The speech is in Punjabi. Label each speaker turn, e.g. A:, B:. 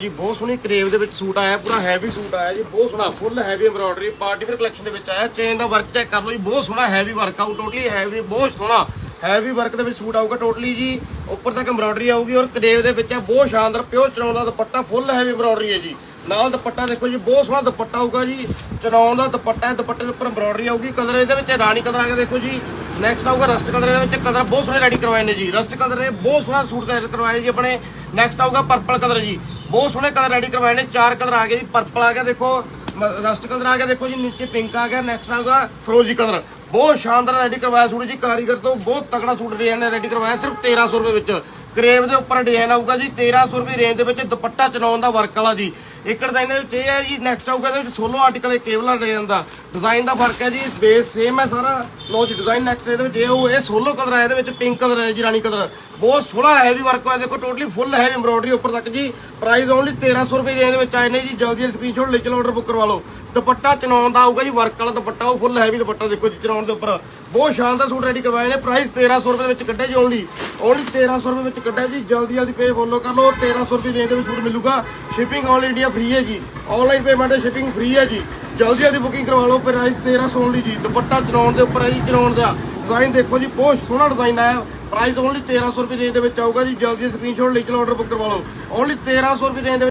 A: ਜੀ, ਬਹੁਤ ਸੋਹਣੀ ਕਰੇਵ ਦੇ ਵਿੱਚ ਸੂਟ ਆਇਆ, ਪੂਰਾ ਹੈਵੀ ਸੂਟ ਆਇਆ ਜੀ, ਬਹੁਤ ਸੋਹਣਾ full heavy embroidery party wear collection ਦੇ ਵਿੱਚ ਆਇਆ ਚੇਨ ਦਾ ਵਰਕ ਚੈੱਕ ਕਰ ਲਓ ਜੀ, ਬਹੁਤ ਸੋਹਣਾ ਹੈਵੀ ਵਰਕ ਆਊ ਟੋਟਲੀ ਹੈਵੀ ਬਹੁਤ ਸੋਹਣਾ ਹੈਵੀ ਵਰਕ ਦੇ ਵਿੱਚ ਸੂਟ ਆਊਗਾ ਟੋਟਲੀ ਜੀ, ਉੱਪਰ ਤੱਕ ਐਮਬ੍ਰੋਇਡਰੀ ਆਊਗੀ ਔਰ ਕਰੇਵ ਦੇ ਵਿੱਚ ਹੈ, ਬਹੁਤ ਸ਼ਾਨਦਾਰ ਪਿਓਰ ਚਨੌਨ ਦਾ ਦੁਪੱਟਾ ਫੁੱਲ ਹੈਵੀ ਐਮਬ੍ਰੋਇਡਰੀ ਹੈ ਜੀ, ਨਾਲ ਦੁਪੱਟਾ ਦੇਖੋ ਜੀ, ਬਹੁਤ ਸੋਹਣਾ ਦੁਪੱਟਾ ਆਊਗਾ ਜੀ ਚਨੌਨ ਦਾ ਦੁਪੱਟਾ ਹੈ, ਦੁਪੱਟੇ ਦੇ ਉੱਪਰ ਐਮਬ੍ਰੋਇਡਰੀ ਆਊਗੀ, ਕਲਰ ਇਹਦੇ ਵਿੱਚ ਰਾਣੀ ਕਲਰ ਆ ਗਿਆ ਦੇਖੋ ਜੀ ਨੈਕਸਟ ਆਊਗਾ ਰਸਟ ਕਲਰ ਇਹਦੇ ਵਿੱਚ, ਕਲਰ ਬਹੁਤ ਸੋਹਣੇ ਰੈਡੀ ਕਰਵਾਏ ਨੇ ਜੀ ਰਸਟ ਕਲਰ ਇਹ ਬਹੁਤ ਸੋਹਣਾ ਸੂਟ ਤਿਆਰ ਕਰਵਾਏ ਜੀ ਆਪਣੇ ਨੈਕਸਟ ਆਊਗਾ ਪਰਪਲ ਕਲਰ ਜੀ ਬਹੁਤ ਸੋਹਣੇ ਕਲਰ ਰੈਡੀ ਕਰਵਾਏ ਨੇ, ਚਾਰ ਕਲਰ ਆ ਗਏ ਜੀ ਪਰਪਲ ਆ ਗਿਆ, ਦੇਖੋ ਰਸਟ ਕਲਰ ਆ ਗਿਆ, ਦੇਖੋ ਜੀ, ਨੀਚੇ ਪਿੰਕ ਆ ਗਿਆ ਨੈਕਸਟ ਆਊਗਾ ਫਰੋਜ਼ੀ ਕਲਰ ਬਹੁਤ ਸ਼ਾਨਦਾਰ ਰੈਡੀ ਕਰਵਾਇਆ ਸੂਟ ਜੀ, ਕਾਰੀਗਰ ਤੋਂ ਬਹੁਤ ਤਕੜਾ ਸੂਟ ਡਿਜ਼ਾਈਨ ਨੇ ਰੈਡੀ ਕਰਵਾਇਆ, ਸਿਰਫ 1300 ਰੁਪਏ ਵਿੱਚ। ਕਰੇਵ ਦੇ ਉੱਪਰ ਡਿਜ਼ਾਈਨ ਆਊਗਾ ਜੀ 1300 ਰੁਪਏ ਰੇਂਜ ਦੇ ਵਿੱਚ ਦੁਪੱਟਾ ਚਨਾਉਣ ਦਾ ਵਰਕ ਵਾਲਾ ਜੀ। ਇੱਕ ਡਿਜ਼ਾਈਨ ਦੇ ਵਿੱਚ ਇਹ ਹੈ ਜੀ ਨੈਕਸਟ ਆਊਗਾ ਇਹਦੇ ਵਿੱਚ ਸੋਲੋ ਆਰਟੀਕਲ ਇਹ ਕੇਵਲਾ ਡਿਜ਼ਾਈਨ ਦਾ। ਡਿਜ਼ਾਈਨ ਦਾ ਫ਼ਰਕ ਹੈ ਜੀ ਬੇਸ ਸੇਮ ਹੈ ਸਾਰਾ। ਲੋ ਜੀ ਡਿਜ਼ਾਈਨ ਨੈਕਸਟ ਇਹਦੇ ਵਿੱਚ ਇਹ ਉਹ, ਇਹ ਸੋਲੋ ਕਲਰ ਹੈ ਇਹਦੇ ਵਿੱਚ ਪਿੰਕ ਕਲਰ ਹੈ ਜੀ, ਰਾਣੀ ਕਲਰ ਬਹੁਤ ਸੋਹਣਾ ਹੈਵੀ ਵਰਕ ਹੋਇਆ। ਦੇਖੋ ਟੋਟਲੀ ਫੁੱਲ ਹੈਵੀ ਐਮਬ੍ਰੋਇਡਰੀ ਉੱਪਰ ਤੱਕ ਜੀ। ਪ੍ਰਾਈਸ ਓਨਲੀ 1300 ਰੁਪਏ ਰੇਂਜ ਵਿੱਚ ਆਏ ਨੇ ਜੀ। ਜਲਦੀ ਸਕਰੀਨਸ਼ਾਟ ਲੈ ਚਲੋ ਆਰਡਰ ਬੁੱਕ ਕਰਵਾ ਲਓ। ਦੁਪੱਟਾ ਚਨਾਉਣ ਦਾ ਆਊਗਾ ਜੀ ਵਰਕ ਵਾਲਾ ਦੁਪੱਟਾ, ਉਹ ਫੁੱਲ ਹੈਵੀ ਦੁਪੱਟਾ ਦੇਖੋ ਜੀ ਚਨਾਉਣ ਦੇ ਉੱਪਰ। ਬਹੁਤ ਸ਼ਾਨਦਾਰ ਸੂਟ ਰੈਡੀ ਕਰਵਾਏ ਨੇ। ਪ੍ਰਾਈਸ 1300 ਰੁਪਏ ਦੇ ਵਿੱਚ ਕੱਢਿਆ ਜੀ ਓਨਲੀ ਓਨਲੀ 1300 ਰੁਪਏ ਵਿੱਚ ਕੱਢਿਆ ਜੀ। ਜਲਦੀ ਜਲਦੀ ਪੇ ਫੋਲੋ ਕਰ ਲਓ। 1300 ਰੁਪਏ ਰੇਂਜ ਦੇ ਵਿੱਚ ਸੂਟ ਮਿਲੂਗਾ। ਸ਼ਿਪਿੰਗ ਆਲ ਇੰਡੀਆ ਫ੍ਰੀ ਹੈ ਜੀ। ਆਨਲਾਈਨ ਪੇਮੈਂਟ ਹੈ ਸ਼ਿਪਿੰਗ ਫ੍ਰੀ ਹੈ ਜੀ। ਜਲਦੀ ਜਲਦੀ ਬੁਕਿੰਗ ਕਰਵਾ ਲਓ। ਪ੍ਰਾਈਸ 1300 ਓਨਲੀ ਜੀ। ਦੁਪੱਟਾ ਚਨਾਉਣ ਦੇ ਉੱਪਰ ਹੈ ਜੀ ਚਨਾਉਣ ਦਾ। ਡਿਜ਼ਾਈਨ ਦੇਖੋ ਜੀ, ਬਹੁਤ ਸੋਹਣਾ ਡਿਜ਼ਾਈਨ ਆਇਆ। ਪ੍ਰਾਈਸ ਓਨਲੀ 1300 ਰੁਪਏ ਰੇਂਜ ਦੇ ਵਿੱਚ ਆਊਗਾ ਜੀ। ਜਲਦੀ ਸਕਰੀਨਸ਼ਾਟ ਲੈ ਕੇ ਆਰਡਰ ਬੁੱਕ ਕਰਵਾ ਲਓ। ਓਨਲੀ 1300 ਰੁਪਏ ਰੇਂਜ ਦੇ ਵਿੱਚ